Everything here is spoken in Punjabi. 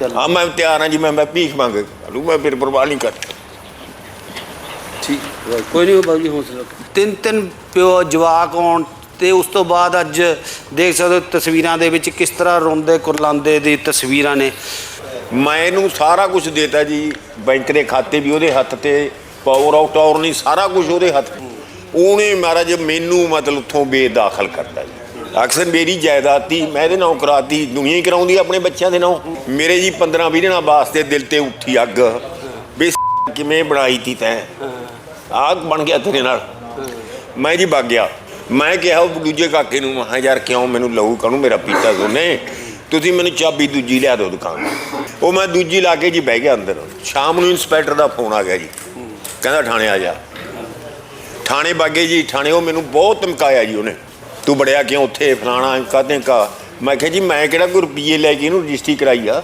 ਚੱਲ। ਹਾਂ ਮੈਂ ਤਿਆਰ ਹਾਂ ਜੀ ਮੈਂ ਮੈਂ ਭੀਖ ਮੰਗ ਲੂ ਮੈਂ ਫਿਰ ਪਰਵਾਹ ਨਹੀਂ ਕਰ ਠੀਕ ਕੋਈ ਨਹੀਂ ਬਾਬੂ ਜੀ ਹੌਸਲਾ ਤਿੰਨ ਤਿੰਨ ਪਿਓ ਜਵਾਕ ਆਉਣ ਤੇ ਉਸ ਤੋਂ ਬਾਅਦ ਅੱਜ ਦੇਖ ਸਕਦੇ ਹੋ ਤਸਵੀਰਾਂ ਦੇ ਵਿੱਚ ਕਿਸ ਤਰ੍ਹਾਂ ਰੋਂਦੇ ਕੁਰਲਾਉਂਦੇ ਦੀ ਤਸਵੀਰਾਂ ਨੇ। ਮੈਂ ਇਹਨੂੰ ਸਾਰਾ ਕੁਝ ਦੇਤਾ ਜੀ ਬੈਂਕ ਦੇ ਖਾਤੇ ਵੀ ਉਹਦੇ ਹੱਥ ਤੇ ਪਾਵਰ ਆਊਟ ਔਰ ਨਹੀਂ ਸਾਰਾ ਕੁਝ ਉਹਦੇ ਹੱਥ ਉਹਨੇ ਮਹਾਰਾਜ ਮੈਨੂੰ ਮਤਲਬ ਉੱਥੋਂ ਬੇਦਾਖਲ ਕਰਤਾ ਜੀ। ਅਕਸਰ ਮੇਰੀ ਜਾਇਦਾਦ ਤੀ, ਮੈਂ ਇਹਦੇ ਨਾਂ ਕਰਾਤੀ, ਦੁਨੀਆ ਹੀ ਕਰਾਉਂਦੀ ਆਪਣੇ ਬੱਚਿਆਂ ਦੇ ਨਾਂ ਮੇਰੇ ਜੀ 15 20 ਦਿਨਾਂ ਵਾਸਤੇ ਦਿਲ ਤੇ ਉੱਠੀ ਅੱਗ। ਵੀ ਕਿਵੇਂ ਬਣਾਈ ਤੀ ਤੈਂ? ਆਗ ਬਣ ਗਿਆ ਤੇਰੇ ਨਾਲ। ਮੈਂ ਜੀ ਵਗ ਗਿਆ। ਮੈਂ ਕਿਹਾ ਉਹ ਦੂਜੇ ਕਾਕੇ ਨੂੰ ਮਹਾ ਯਾਰ ਕਿਉਂ ਮੈਨੂੰ ਲਹੂ, ਕਾਹਨੂੰ ਮੇਰਾ ਪੀਤਾ ਦੋਨੇ ਤੁਸੀਂ ਮੈਨੂੰ ਚਾਬੀ ਦੂਜੀ ਲਿਆ ਦਿਓ ਦੁਕਾਨ ਉਹ ਮੈਂ ਦੂਜੀ ਲਾ ਕੇ ਜੀ ਬਹਿ ਗਿਆ ਅੰਦਰ। ਸ਼ਾਮ ਨੂੰ ਇੰਸਪੈਕਟਰ ਦਾ ਫੋਨ ਆ ਗਿਆ ਜੀ। ਕਹਿੰਦਾ, ਥਾਣੇ ਆ ਜਾ। ਥਾਣੇ ਬਾਗੇ ਜੀ। ਥਾਣੇ ਉਹ ਮੈਨੂੰ ਬਹੁਤ ਧਮਕਾਇਆ ਜੀ ਉਹਨੇ। ਤੂੰ ਬੜਿਆ ਕਿਉਂ ਉੱਥੇ ਫਲਾਣਾ, ਕਾਹਦੇ ਕਾ? ਮੈਂ ਕਿਹਾ ਜੀ, ਮੈਂ ਕਿਹੜਾ ਕੋਈ ਰੁਪਈਏ ਲੈ ਕੇ ਇਹਨੂੰ ਰਜਿਸਟਰੀ ਕਰਾਈ ਆ?